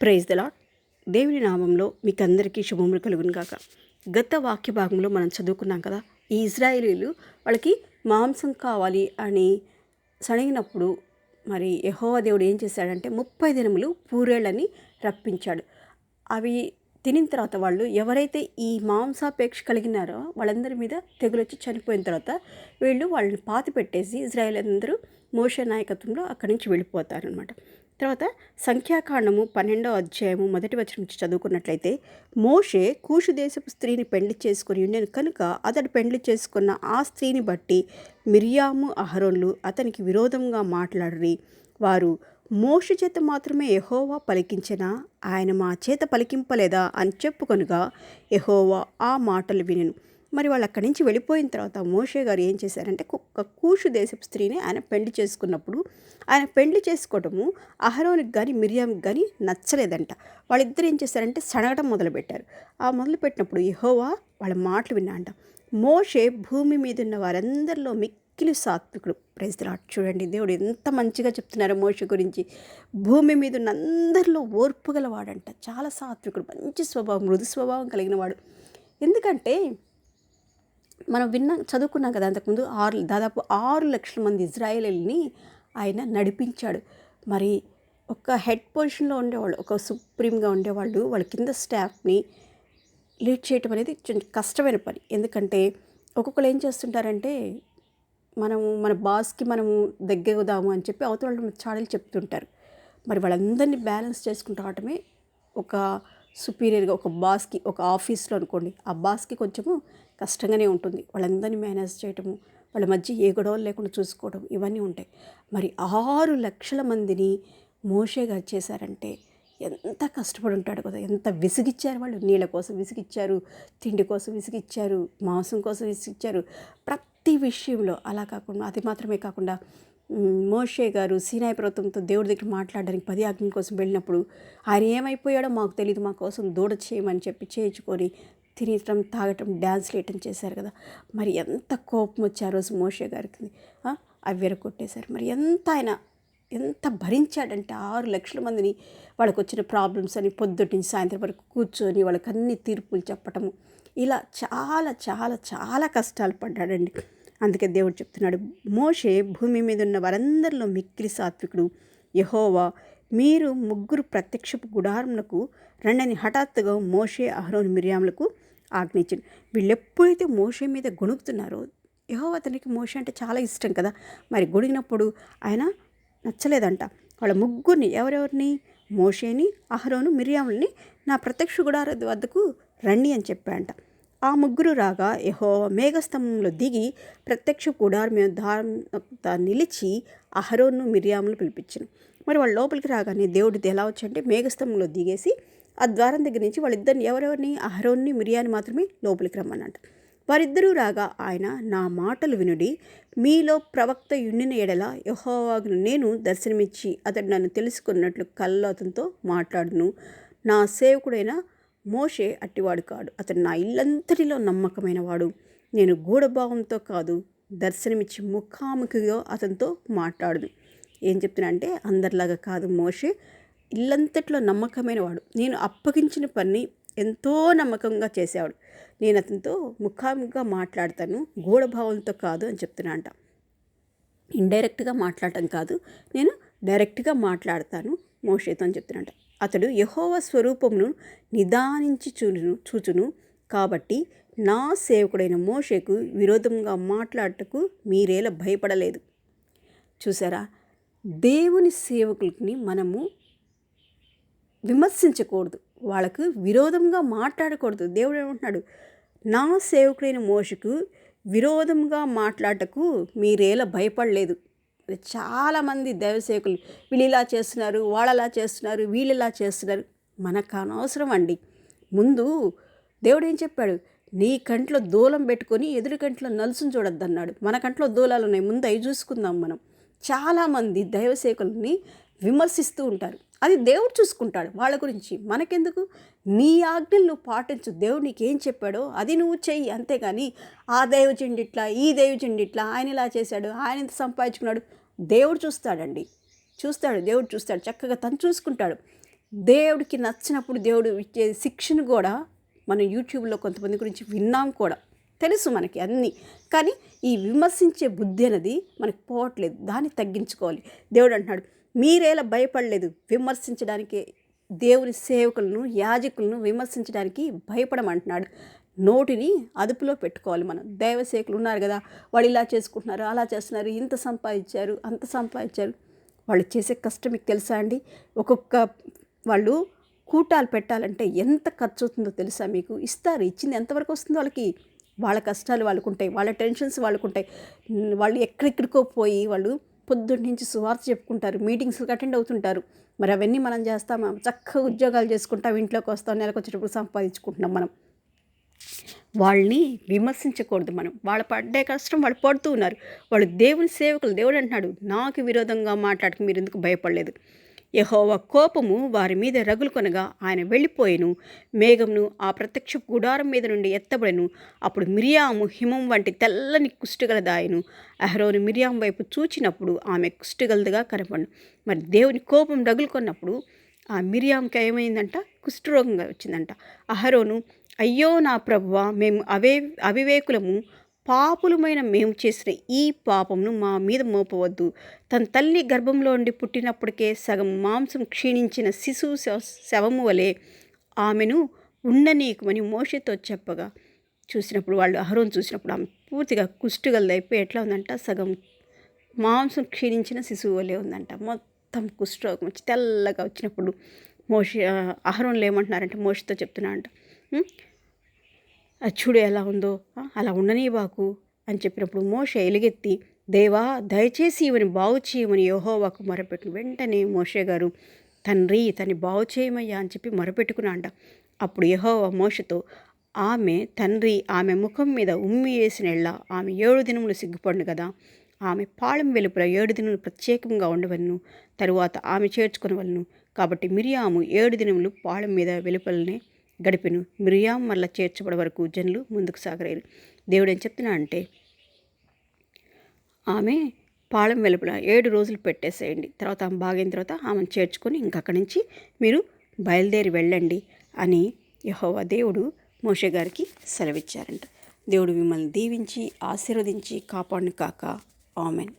Praise the lord దేవుని నామంలో మీకు అందరికీ శుభములు కలుగును గాక. గత వాక్య భాగంలో మనం చదువుకున్నాం కదా ఈ ఇజ్రాయేలీలు వాళ్ళకి మాంసం కావాలి అని సణిగినప్పుడు మరి యహోవా దేవుడు ఏం చేశాడంటే ముప్పై దినములు పూరేళ్ళని రప్పించాడు. అవి తినిన తర్వాత వాళ్ళు ఎవరైతే ఈ మాంసాపేక్ష కలిగినారో వాళ్ళందరి మీద తెగులు వచ్చి చనిపోయిన తర్వాత వీళ్ళు వాళ్ళని పాతి పెట్టేసి ఇజ్రాయేల్ అందరూ మోష నాయకత్వంలో అక్కడి నుంచి వెళ్ళిపోతారనమాట తర్వాత సంఖ్యాకాండము పన్నెండో అధ్యాయము మొదటి వచనం నుంచి చదువుకున్నట్లయితే మోషే కూషు దేశపు స్త్రీని పెండ్లి చేసుకుని ఉండేను కనుక అతడు పెండ్లి చేసుకున్న ఆ స్త్రీని బట్టి మిరియాము అహరోన్లు అతనికి విరోధంగా మాట్లాడరి. వారు మోష చేత మాత్రమే ఎహోవా పలికించినా ఆయన మా చేత పలికింపలేదా అని చెప్పుకొనుగా ఎహోవా ఆ మాటలు వినెను. మరి వాళ్ళు అక్కడి నుంచి వెళ్ళిపోయిన తర్వాత మోషే గారు ఏం చేశారంటే ఒక కూషు దేశపు స్త్రీని ఆయన పెళ్ళి చేసుకున్నప్పుడు ఆయన పెళ్ళి చేసుకోవటము అహరోనికి కానీ మిరియాంకి కానీ నచ్చలేదంట. వాళ్ళిద్దరు ఏం చేశారంటే సడగడం మొదలుపెట్టారు. ఆ మొదలుపెట్టినప్పుడు యహోవా వాళ్ళ మాటలు విన్నా అంట మోషే భూమి మీద ఉన్న వారందరిలో మిక్కిలి సాత్వికుడు. ప్రైజ్లాట్ చూడండి దేవుడు ఎంత మంచిగా చెప్తున్నారు మోష గురించి. భూమి మీద ఉన్న అందరిలో ఓర్పు గలవాడంట. చాలా సాత్వికుడు మంచి స్వభావం మృదు స్వభావం కలిగిన వాడు ఎందుకంటే మనం విన్నా చదువుకున్నాం కదా అంతకుముందు ఆరు దాదాపు ఆరు లక్షల మంది ఇజ్రాయేలీని ఆయన నడిపించాడు. మరి ఒక హెడ్ పొజిషన్లో ఉండేవాళ్ళు ఒక సుప్రీంగా ఉండేవాళ్ళు వాళ్ళ కింద స్టాఫ్ని లీడ్ చేయటం అనేది కొంచెం కష్టమైన పని. ఎందుకంటే ఒక్కొక్కరు ఏం చేస్తుంటారంటే మనము మన బాస్కి మనము దగ్గరదాము అని చెప్పి అవతల వాళ్ళు చెప్తుంటారు. మరి వాళ్ళందరినీ బ్యాలెన్స్ చేసుకుంటూ రావటమే ఒక సుపీరియర్గా ఒక బాస్కి ఒక ఆఫీస్లో అనుకోండి. ఆ బాస్కి కొంచెము కష్టంగానే ఉంటుంది. వాళ్ళందరినీ మేనేజ్ చేయటము వాళ్ళ మధ్య ఏ గొడవలు లేకుండా చూసుకోవడం ఇవన్నీ ఉంటాయి. మరి ఆరు లక్షల మందిని మోషే గారు చేశారంటే ఎంత కష్టపడి ఉంటాడు కదా! ఎంత విసిగిచ్చారు వాళ్ళు? నీళ్ళ కోసం విసిగిచ్చారు తిండి కోసం విసిగిచ్చారు మాంసం కోసం విసిగిచ్చారు. ప్రతి విషయంలో అలా కాకుండా అది మాత్రమే కాకుండా మోషే గారు సీనాయ పర్వతంతో దేవుడి దగ్గర మాట్లాడడానికి పది ఆజ్ఞల కోసం వెళ్ళినప్పుడు ఆయన ఏమైపోయాడో మాకు తెలియదు మా కోసం దూడ చేయమని చెప్పి చేయించుకొని తినటం తాగటం డ్యాన్స్ వేయటం చేశారు కదా. మరి ఎంత కోపం వచ్చి ఆ రోజు మోషే గారికి. ఆ, అవి కొట్టేశారు మరి ఎంత ఆయన ఎంత భరించాడంటే ఆరు లక్షల మందిని వాళ్ళకు వచ్చిన ప్రాబ్లమ్స్ అని పొద్దుటి సాయంత్రం వరకు కూర్చొని వాళ్ళకి అన్ని తీర్పులు చెప్పటము ఇలా చాలా చాలా చాలా కష్టాలు పడ్డాడండి. అందుకే దేవుడు చెప్తున్నాడు మోషే భూమి మీద ఉన్న వారందరిలో మిక్కిలి సాత్వికుడు యహోవా మీరు ముగ్గురు ప్రత్యక్షపు గుడారములకు రెండని హఠాత్తుగా మోషే అహరోన్ మిర్యాములకు ఆజ్ఞించింది. వీళ్ళు ఎప్పుడైతే మోషే మీద గొణుకుతున్నారో యహో అతనికి మోషే అంటే చాలా ఇష్టం కదా. మరి గొడిగినప్పుడు ఆయన నచ్చలేదంట. వాళ్ళ ముగ్గురిని ఎవరెవరిని? మోషేని అహరోను మిరియాముల్ని నా ప్రత్యక్ష గుడార వద్దకు రండి అని చెప్పాడంట ఆ ముగ్గురు రాగా యహో మేఘస్తంభంలో దిగి ప్రత్యక్ష గుడారం మీద దారం నిలిచి అహరోను మిరియాములు పిలిపించను మరి వాళ్ళ లోపలికి రాగానే దేవుడిది ఎలా వచ్చంటే మేఘస్తంభంలో దిగేసి ఆ ద్వారం దగ్గర నుంచి వాళ్ళిద్దరిని ఎవరెవరిని అహరోన్ని మిరియాని మాత్రమే లోపలికి రమ్మనంట. వారిద్దరూ రాగా ఆయన నా మాటలు వినుడి మీలో ప్రవక్త యుండిన ఎడల యహోవాగును నేను దర్శనమిచ్చి అతడు నన్ను తెలుసుకున్నట్లు కల్లో అతనితో మాట్లాడును. నా సేవకుడైన మోషే అట్టివాడు కాడు. అతడు నా ఇల్లంతటిలో నమ్మకమైన వాడు. నేను గూఢభావంతో కాదు దర్శనమిచ్చి ముఖాముఖిగా అతనితో మాట్లాడును. ఏం చెప్తున్నా అంటే అందరిలాగా కాదు మోషే ఇల్లంతట్లో నమ్మకమైన వాడు. నేను అప్పగించిన పని ఎంతో నమ్మకంగా చేసేవాడు. నేను అతనితో ముఖాముఖిగా మాట్లాడతాను గూఢభావంతో కాదు అని చెప్తున్నా అంట. ఇండైరెక్ట్గా మాట్లాడటం కాదు నేను డైరెక్ట్గా మాట్లాడతాను మోషేతో అని చెప్తున్నాట అతడు యహోవ స్వరూపమును నిదానించి చూచును చూచును. కాబట్టి నా సేవకుడైన మోషేకు విరోధంగా మాట్లాడటకు మీరేలా భయపడలేదు. చూసారా? దేవుని సేవకుని మనము విమర్శించకూడదు. వాళ్ళకు విరోధంగా మాట్లాడకూడదు. దేవుడు ఏమంటున్నాడు? నా సేవకుడైన మోషకు విరోధంగా మాట్లాడటకు మీరేలా భయపడలేదు. చాలామంది దైవసేవకులు వీళ్ళు ఇలా చేస్తున్నారు వాళ్ళు అలా చేస్తున్నారు వీళ్ళు ఇలా చేస్తున్నారు. మనకు అనవసరం అండి. ముందు దేవుడు ఏం చెప్పాడు? నీ కంట్లో దూలం పెట్టుకొని ఎదురు కంట్లో నలుసును చూడొద్దన్నాడు. మన కంట్లో దూలాలు ఉన్నాయి ముందు అవి చూసుకుందాం మనం. చాలామంది దైవసేకుల్ని విమర్శిస్తూ ఉంటారు. అది దేవుడు చూసుకుంటాడు. వాళ్ళ గురించి మనకెందుకు? నీ ఆజ్ఞలు నువ్వు పాటించు. దేవుడు ఏం చెప్పాడో అది నువ్వు చెయ్యి. అంతేగాని ఆ దైవజండి ఇట్లా ఈ దైవజండి ఇట్లా ఆయన ఇలా చేశాడు ఆయన ఇంత సంపాదించుకున్నాడు. దేవుడు చూస్తాడండి. చూస్తాడు దేవుడు చూస్తాడు. చక్కగా తను చూసుకుంటాడు. దేవుడికి నచ్చినప్పుడు దేవుడు ఇచ్చే శిక్షను కూడా మనం యూట్యూబ్లో కొంతమంది గురించి విన్నాం కూడా. తెలుసు మనకి అన్నీ. కానీ ఈ విమర్శించే బుద్ధి అనేది మనకు పోవట్లేదు. దాన్ని తగ్గించుకోవాలి. దేవుడు అంటున్నాడు మీరేలా భయపడలేదు? విమర్శించడానికి దేవుని సేవకులను యాజకులను విమర్శించడానికి భయపడమంటున్నాడు. నోటిని అదుపులో పెట్టుకోవాలి మనం. దైవ సేవకులు ఉన్నారు కదా వాళ్ళు ఇలా చేసుకుంటున్నారు అలా చేస్తున్నారు ఇంత సంపాదించారు అంత సంపాదించారు. వాళ్ళు చేసే కష్టం మీకు తెలుసా అండి? ఒక్కొక్క వాళ్ళు కూటాలు పెట్టాలంటే ఎంత ఖర్చు అవుతుందో తెలుసా మీకు? ఇస్తారు ఇచ్చింది ఎంతవరకు వస్తుందో వాళ్ళకి? వాళ్ళ కష్టాలు వాళ్ళకు ఉంటాయి వాళ్ళ టెన్షన్స్ వాళ్ళకు ఉంటాయి వాళ్ళు ఎక్కడెక్కడికో పోయి వాళ్ళు పొద్దున్న నుంచి సువార్త చెప్పుకుంటారు మీటింగ్స్కి అటెండ్ అవుతుంటారు. మరి అవన్నీ మనం చేస్తామా? చక్కగా ఉద్యోగాలు చేసుకుంటాం ఇంట్లోకి వస్తాం నెలకు వచ్చేటప్పుడు సంపాదించుకుంటున్నాం మనం. వాళ్ళని విమర్శించకూడదు మనం. వాళ్ళ పడ్డే కష్టం వాళ్ళు పడుతూ ఉన్నారు. వాళ్ళు దేవుని సేవకులు దేవుడు అంటున్నాడు నాకు విరోధంగా మాట్లాడక మీరు ఎందుకు భయపడలేదు? యహోవ కోపము వారి మీద రగులుకొనగా ఆయన వెళ్ళిపోయెను. మేఘమును ఆ ప్రత్యక్ష గుడారం మీద నుండి ఎత్తబడెను. అప్పుడు మిరియాము హిమం వంటి తెల్లని కుష్టిగలదాయను అహరోను మిరియాం వైపు చూచినప్పుడు ఆమె కుష్టిగలదిగా కనపడను. మరి దేవుని కోపం రగులుకొన్నప్పుడు ఆ మిరియాంకి ఏమైందంట? కుష్ఠరోగంగా వచ్చిందంట. అహరోను అయ్యో నా ప్రభువ మేము అవే అవివేకులము. పాపులమైన మేము చేసిన ఈ పాపమును మా మీద మోపవద్దు. తన తల్లి గర్భంలో ఉండి పుట్టినప్పటికే సగం మాంసం క్షీణించిన శిశువు శవ శవము వలె ఆమెను ఉండనీయకమని మోషతో చెప్పగా చూసినప్పుడు వాళ్ళు అహరోన్ చూసినప్పుడు ఆమె పూర్తిగా కుష్టిగలదైపోయి ఎట్లా ఉందంట? సగం మాంసం క్షీణించిన శిశువు వలె ఉందంట. మొత్తం కుష్ఠరోగం వచ్చి తెల్లగా వచ్చినప్పుడు మోష అహరోన్లు ఏమంటున్నారంటే మోషతో చెప్తున్నా అంట చూడు ఎలా ఉందో. అలా ఉండనీ బాకు అని చెప్పినప్పుడు మోష ఎలుగెత్తి దేవా దయచేసి ఇవని బాగు చేయమని యెహోవాకు మొరపెట్టు వెంటనే మోషే గారు తండ్రి తని బాగు చేయమయ్యా అని చెప్పి మొరపెట్టుకున్నా అంట అప్పుడు యహోవా మోషతో ఆమె తండ్రి ఆమె ముఖం మీద ఉమ్మి వేసినెళ్ళ ఆమె ఏడు దినములు సిగ్గుపడును కదా. ఆమె పాళం వెలుపల ఏడు దినములు ప్రత్యేకంగా ఉండవలను. తరువాత ఆమె చేర్చుకునవలను. కాబట్టి మిరియాము ఏడు దినములు పాళం మీద వెలుపలనే గడిపెను. మిరియాం మళ్ళా చేర్చబడే వరకు జనులు ముందుకు సాగలేరు దేవుడు ఏం చెప్తున్నా అంటే ఆమె పాళం వెలుపల ఏడు రోజులు పెట్టేసేయండి. తర్వాత ఆమె బాగైన తర్వాత ఆమెను చేర్చుకొని ఇంకక్కడి నుంచి మీరు బయలుదేరి వెళ్ళండి అని యహోవా దేవుడు మోషే గారికి సెలవిచ్చారంట. దేవుడు మిమ్మల్ని దీవించి ఆశీర్వదించి కాపాడును కాక. ఆమెన్.